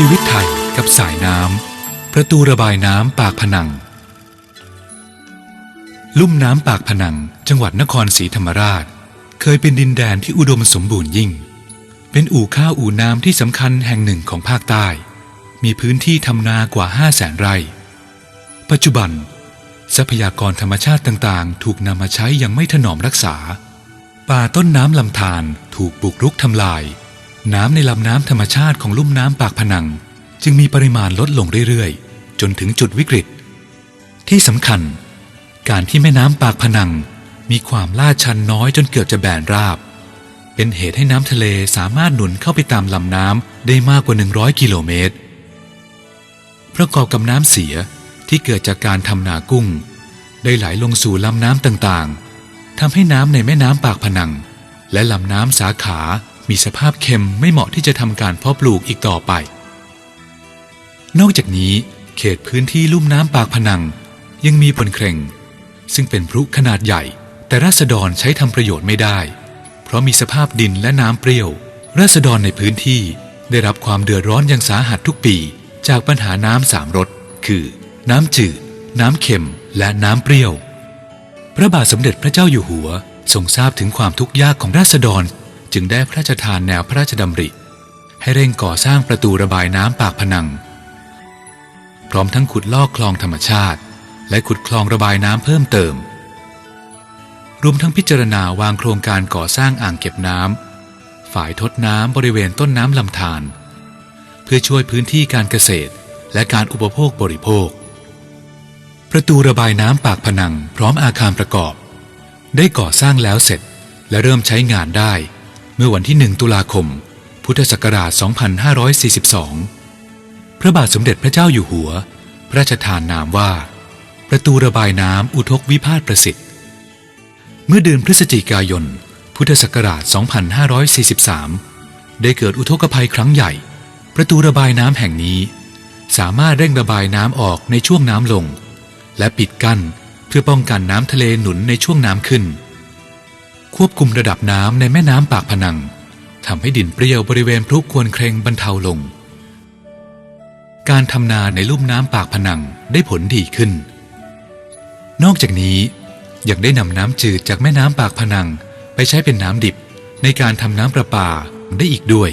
ชีวิตไทยกับสายน้ำ ประตูระบายน้ำปากพนัง ลุ่มน้ำปากพนัง จังหวัดนครศรีธรรมราช เคยเป็นดินแดนที่อุดมสมบูรณ์ยิ่ง เป็นอู่ข้าวอู่น้ำที่สำคัญแห่งหนึ่งของภาคใต้ มีพื้นที่ทำนากว่า 5 0 0แสนไร่ ปัจจุบัน ทรัพยากรธรรมชาติต่างๆ ถูกนำมาใช้อย่างไม่ถนอมรักษา ป่าต้นน้ำลำธารถูกบุกรุกทำลาย น้ำในลำน้ำธรรมชาติของลุ่มน้ำปากพนัง จึงมีปริมาณลดลงเรื่อยๆ จนถึงจุดวิกฤต ที่สำคัญ การที่แม่น้ำปากพนัง มีความลาดชันน้อยจนเกือบจะแบนราบ เป็นเหตุให้น้ำทะเลสามารถหนุนเข้าไปตามลำน้ำได้มากกว่า 100 กิโลเมตร ประกอบกับน้ำเสียที่เกิดจากการทำนากุ้ง ได้ไหลลงสู่ลำน้ำต่างๆทำให้น้ำในแม่น้ำปากพนัง และลำน้ำสาขา มีสภาพเค็มไม่เหมาะที่จะทำการเพาะปลูกอีกต่อไป นอกจากนี้ เขตพื้นที่ลุ่มน้ำปากพนัง ยังมีผลเคร่ง ซึ่งเป็นพรุขนาดใหญ่ แต่ราษฎรใช้ทำประโยชน์ไม่ได้ เพราะมีสภาพดินและน้ำเปรี้ยว ราษฎรในพื้นที่ได้รับความเดือดร้อนอย่างสาหัสทุกปี จากปัญหาน้ำสามรสคือ น้ำจืด น้ำเค็ม และน้ำเปรี้ยว พระบาทสมเด็จพระเจ้าอยู่หัวทรงทราบถึงความทุกข์ยากของราษฎร จึงได้พระราชทานแนวพระราชดำริ ให้เร่งก่อสร้างประตูระบายน้ำปากพนัง พร้อมทั้งขุดลอกคลองธรรมชาติ และขุดคลองระบายน้ำเพิ่มเติม รวมทั้งพิจารณาวางโครงการก่อสร้างอ่างเก็บน้ำฝ่ายทดน้ำบริเวณต้นน้ำลำธารเพื่อช่วยพื้นที่การเกษตรและการอุปโภคบริโภค ประตูระบายน้ำปากพนังพร้อมอาคารประกอบ ได้ก่อสร้างแล้วเสร็จและเริ่มใช้งานได้ เมื่อวันที่ 1 ตุลาคม พุทธศักราช 2542 พระบาทสมเด็จพระเจ้าอยู่หัว พระราชทานนามว่า ประตูระบายน้ำอุทกวิพาทประสิทธิ์ เมื่อเดือนพฤศจิกายน พุทธศักราช 2543 ได้เกิดอุทกภัยครั้งใหญ่ ประตูระบายน้ำแห่งนี้ สามารถเร่งระบายน้ำออกในช่วงน้ำลง และปิดกั้นเพื่อป้องกันน้ำทะเลหนุนในช่วงน้ำขึ้น ควบคุมระดับน้ำในแม่น้ำปากพนังทำให้ดินเปรี้ยวบริเวณพลุควรเครงบรรเทาลง การทำนาในลุ่มน้ำปากพนังได้ผลดีขึ้น นอกจากนี้ยังได้นำน้ำจืดจากแม่น้ำปากพนังไปใช้เป็นน้ำดิบในการทำน้ำประปาได้อีกด้วย